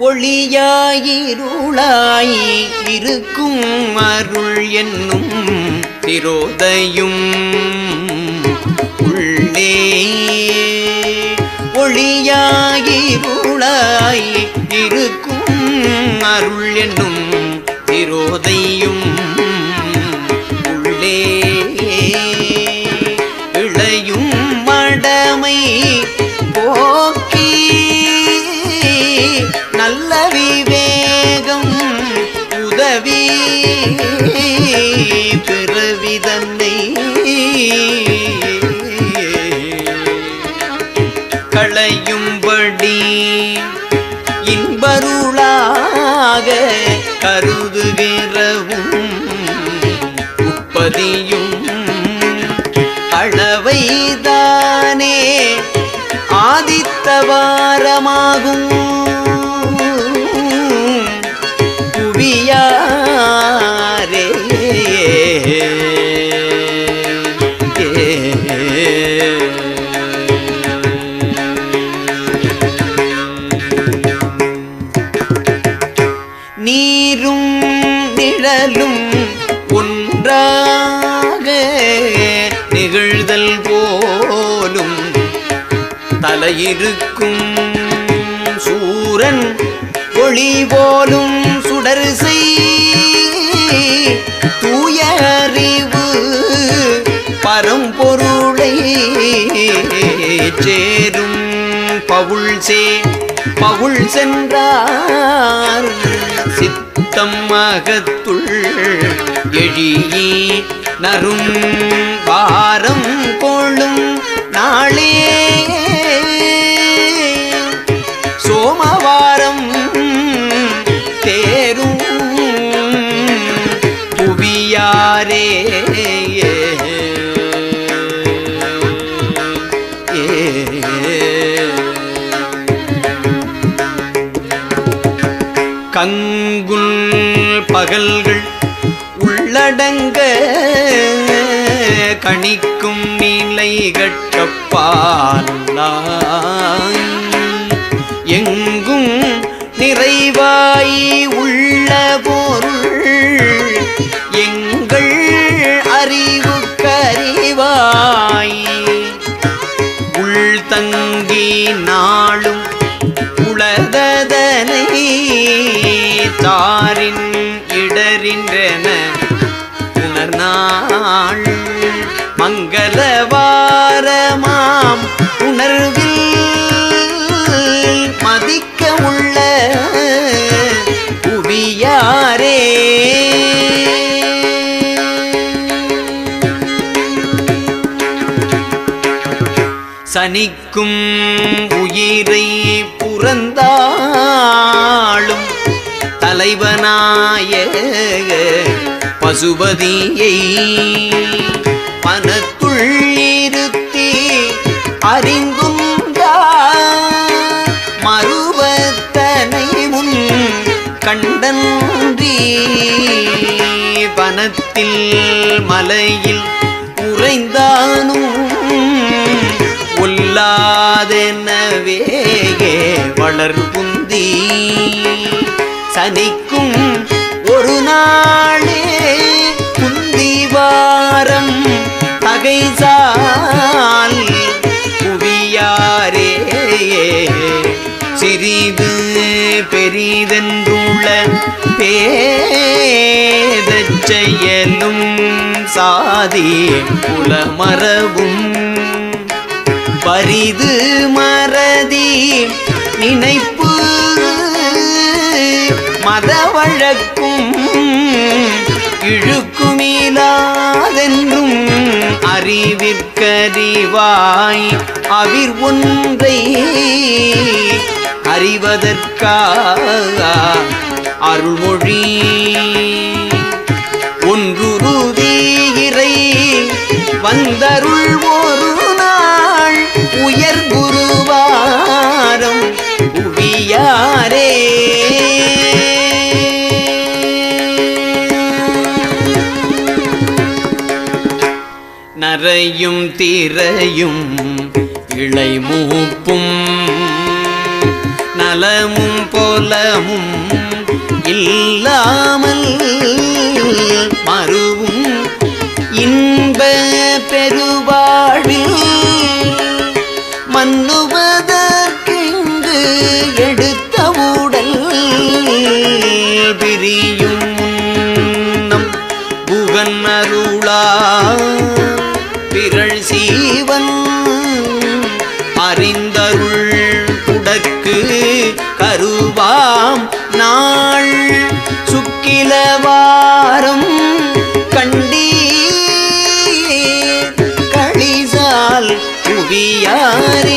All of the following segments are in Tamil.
ஒளியாயிருளாய். இருக்கும் அருள் என்னும் திரோதையும் உள்ளே. ஒளியாயிருளாய். இருக்கும் அருள் என்னும் திரோதையும் உள்ளே. பிறவிதன்னை ஒன்றாக நிகழ்தல் போலும் தலையிருக்கும் சூரன் ஒளி போலும் சுடர் தூய அறிவு பரம்பொருளை சேரும் பவுள் சே பவுள் சென்றார் சித்த சித்தம் அகத்துள் எழியே நரும் வாரம் கொள்ளும் நாளே. சோமவாரம் தேரும் புவியாரே. கணிக்கும் நிலை கட்டப்பாலாய். எங்கும் நிறைவாய் உள்ள பொருள் எங்கள் அறிவு கறிவாய் உள் தங்கி நாளும் உளததனை தாரின் இடரின்றென. நாள். மங்களவாரமாம் உணர்வில் மதிக்க உள்ள புவியாரே. சனிக்கும் உயிரை புறந்தாளும் தலைவனாய பசுபதியை மனத்துள் இருத்தி அறிந்தும் மறுவத்தனை முன் கண்டன்றி வனத்தில் மலையில் உறைந்தானும் ஒல்லாதெனவே வளர்புந்தி சனிக்கும் ஒரு நாள் பகைசால் புவியாரே. சிறிது பெரிதென்றுள்ள பேதச் செயலும் சாதி குலமரபும் பரிது மறதி நினைப்பு மத வழக்கும் இழுக்குமிலாதென்றும் அறிவிற்கறிவாய். அவிர் ஒன்றை அறிவதற்கா அருள்மொழி. ஒன்றுருதி இறை வந்தருள் ஒரு நாள் உயர் குருவாரம் புவியாரே திரையும் திரையும் இளை மூப்பும் நலமும் போலமும் இல்லாமல் மறுவும் புவியாரே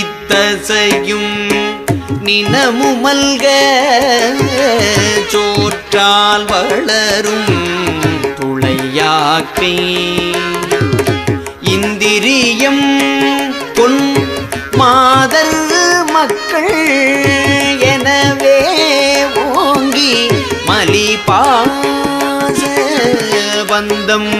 தொந்தித்தசையும் நினமுமல்க சோற்றால் வளரும் துளையாக்கை இந்திரியம் பொன் மாதர் மக்கள் எனவே ஓங்கி மலிபாச பந்தம்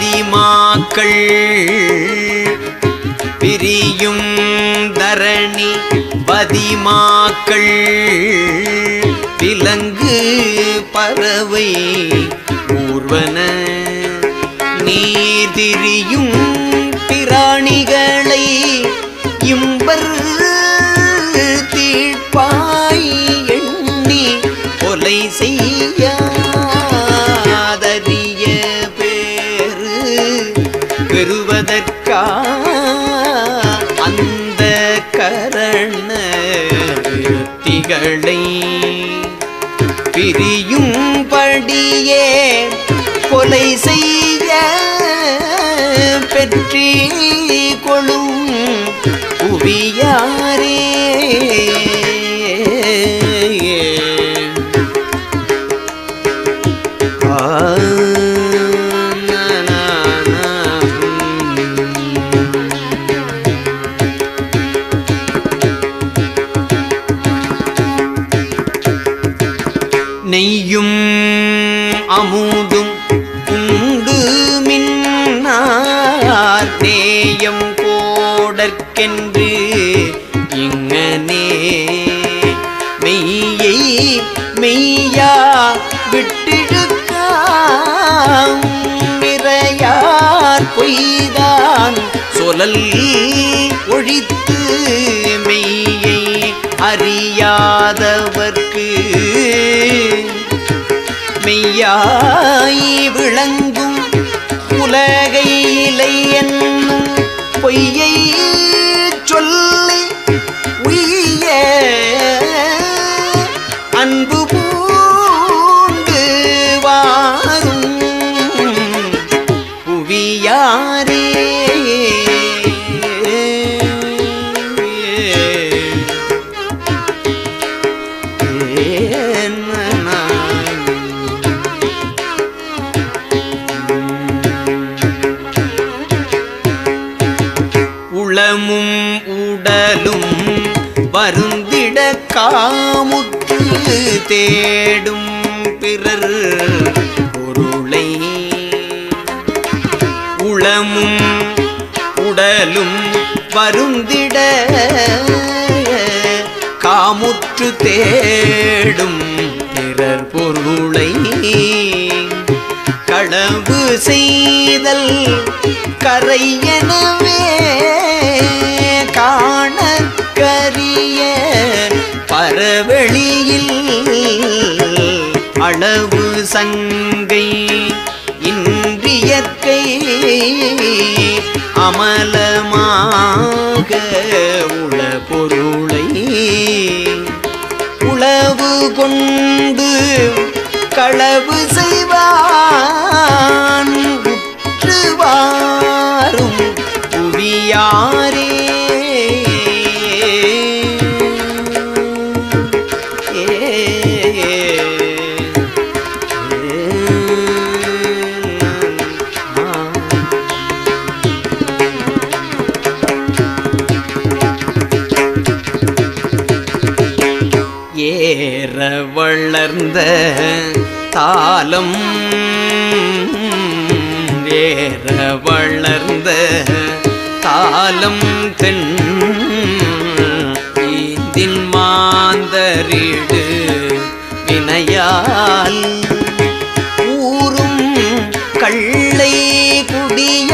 தரணி பிரியும் தரணி பதிமாக்கள் விலங்கு பறவை ஊர்வன நீதிரியும் பிராணிகளை இம்பர் தீழ்ப்பாய் எண்ணி கொலை செய்யாதறிய விட்டிழுக்காம் மிறையார் பொய்தான் சொலல் ஒழித்து மெய்யை அறியாதவர்க்கு மெய்யாய் விளங்கும் உலகையிலை உளமும் உடலும் வருந்திட காமுத்து தேடும் பிறர் பொருளை. உளமும் உடலும் வருந்திட காமுற்று தேடும் பிறர் பொருளை களவு செய்தல் கரையெனவே காணக்கரிய பரவெளியில் அளவு சங்கை இன்றியற்கை அமலமாக களவு செய்வான். உற்றுவாரும் புவியாரே ஏற வளர்ந்த தாளம் வேற வளர்ந்த தாளம் தென் ஈந்தின் மாந்தரிடு வினையால் ஊரும் கள்ளை குடியாதுள்ளூரே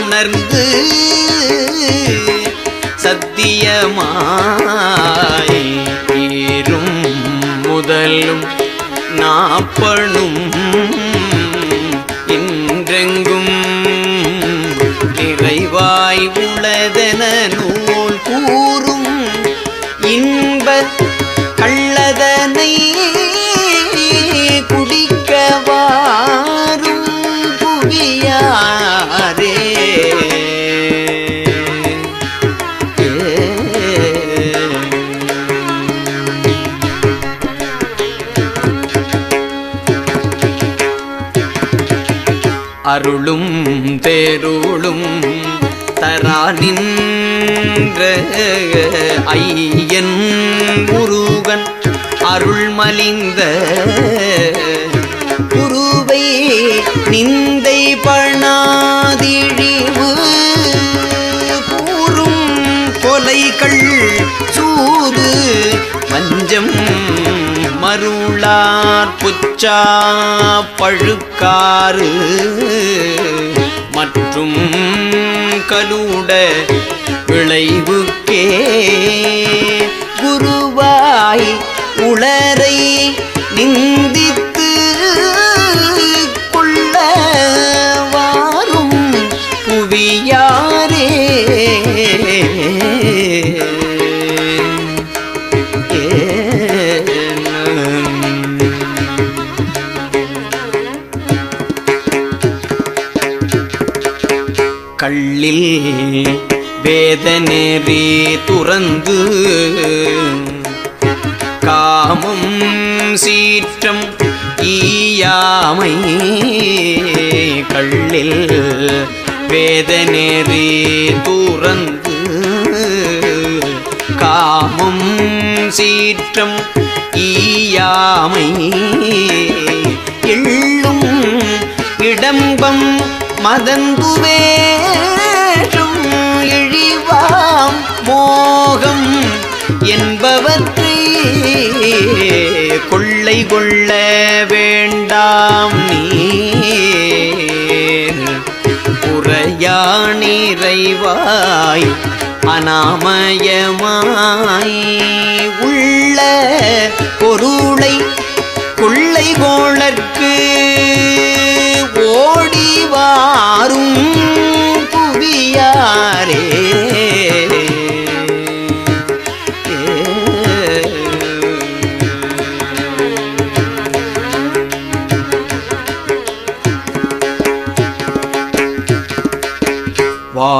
உணர்ந்து சத்தியமாய் ஏறும் முதலும் நாப்பணும். இன்றெங்கும் நிறைவாய் உளதென நூல் கூறும் இன்பத் நின்ற ஐயன் முருகன் அருள் மலிந்த குருவை நிந்தை பணாதிழிவு கூறும் கொலைகள் சூது மஞ்சம் மருளார் புச்சா பழுக்காறு மற்றும் கலூட விளைவுக்கே. குருவாய் உளரை நிந்தித்து கொள்ள வாரும் புவியாரே கள்ளில் வேதநெறி துறந்து காமம் சீற்றம் ஈயாமை கள்ளில். வேதநெறி துறந்து காமம் சீற்றம் ஈயாமை எள்ளும் இடம்பம் மதந்துவே. மோகம் என்பவற்றை கொள்ளை கொள்ள வேண்டாம் நீர். உரையானிறைவாய் அனாமயமாய் உள்ள பொருளை கொள்ளை கோளற்கு ஓடிவா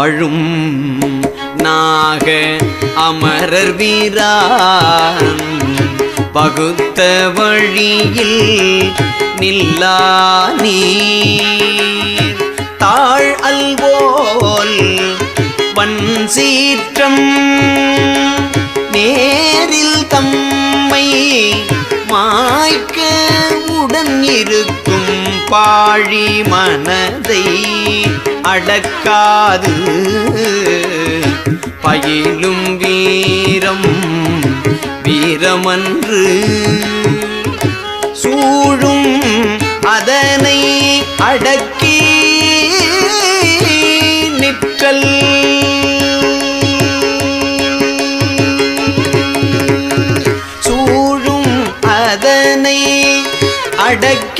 வாழும் நாக அமரர் வீரான். பகுத்த வழியில் நில்லா நீர். தாழ் அல்வோல் வன் சீற்றம். நேரில் தம்மை மாய்க்க உடன் இருக்கும் பாழி மனதை அடக்காது பயிலும் வீரம் வீரமன்று சூழும் அதனை அடக்கி நிற்றல். சூழும் அதனை அடக்கி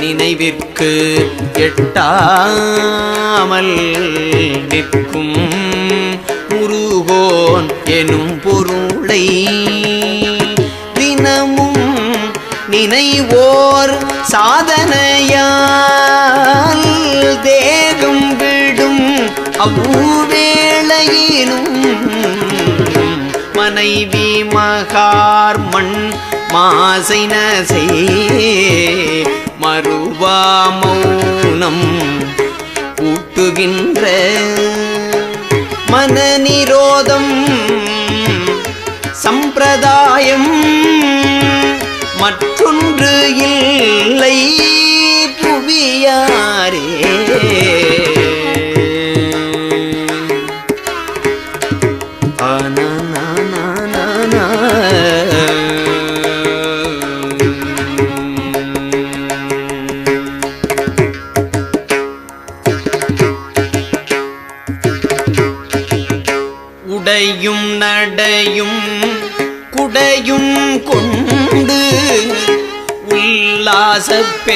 நினைவிற்கு எட்டாமல் நிற்கும் முருகோன் எனும் பொருளை தினமும் நினைவோர் சாதனையால் தேகம் விடும் அவ்வேளையினும் மனைவி மகார் மண் மாசை நசை மறுவா மௌனம் கூட்டுகின்ற மனநிரோதம் சம்பிரதாயம் மற்றொன்று இல்லை புவியாரே.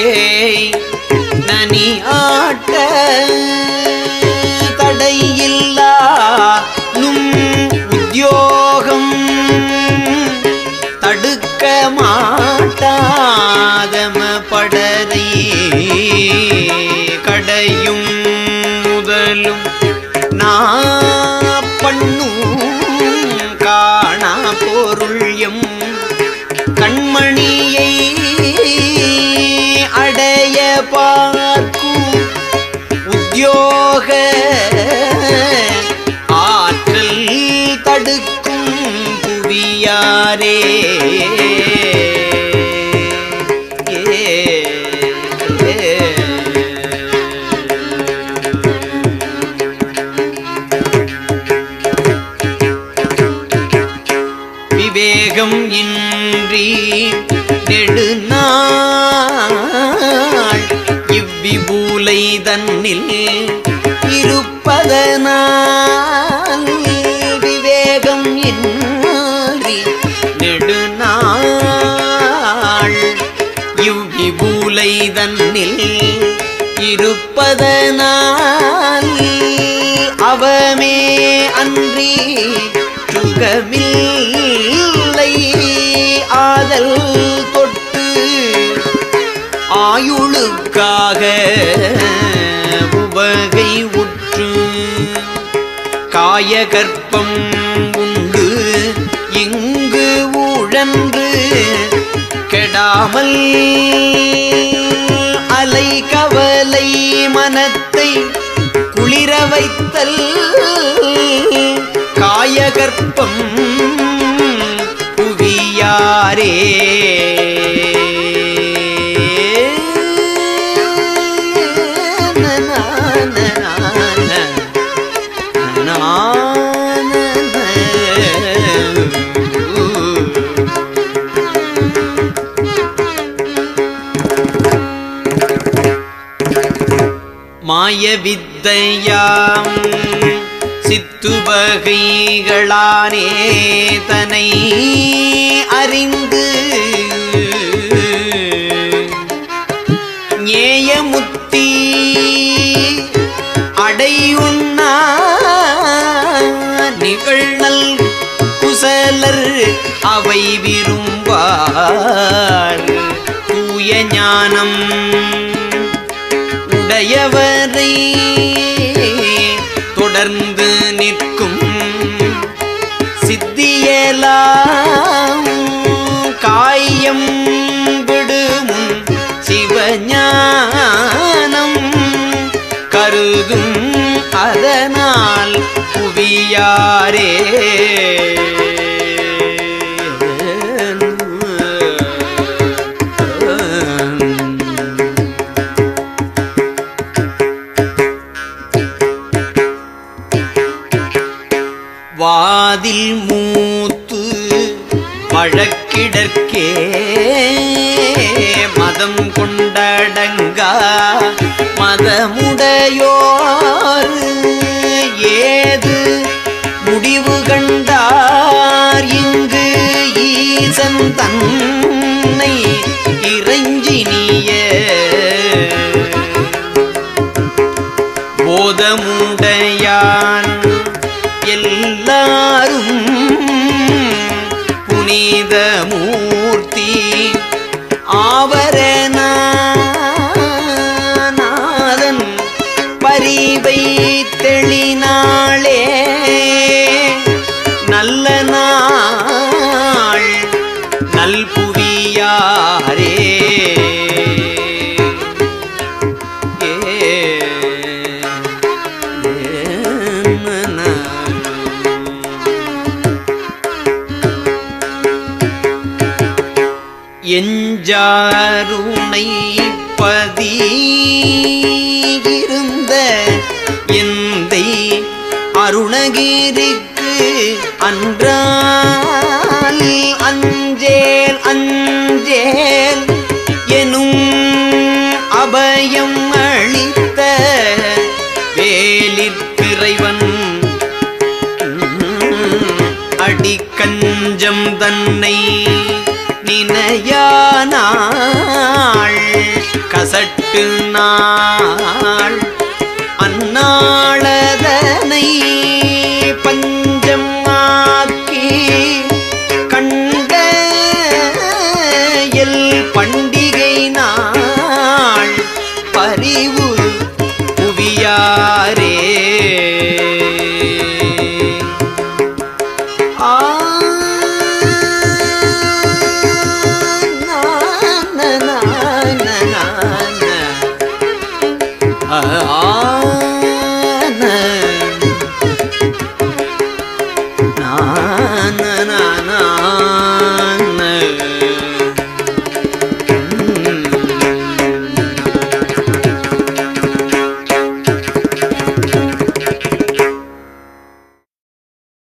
Hey. வேகம் இன்றி நெடுநாள் இவ்விபூலை தன்னில் இருப்பதனால் விவேகம் இன்றி நெடுநாள் இவ்விபூலை தன்னில் இருப்பதனால் அவமே அன்றி சுகமில்லை. ஆயுளுக்காக உவகை உற்று காயகற்பம் உண்டு. இங்கு உழன்று கெடாமல் அலை கவலை மனத்தை குளிர வைத்தல் காயகற்பம் புவியாரே. மாய வித்தையாம். சித்துவகைகளானே தனை அறிந்து ஞேயமுத்தி அடையுண்ணா நிகழ்நல் குசலர் அவை விரும்பார். தூய ஞானம் உடையவரை. தொடர்ந்து நிற்கும் சித்தியலாம் காயம் விடுமுன் சிவஞானம் கருதும் அதனால் புவியாரே. எஞ்சாருணை பதியிருந்த எந்தை அருணகிரிக்கு அன்றால் அஞ்சேல் அஞ்சேல் எனும் அபயம் அளித்த வேலிற்கிறைவன் அடிக்கஞ்சம் தன்னை இணையானாள் கசட்டு நாள்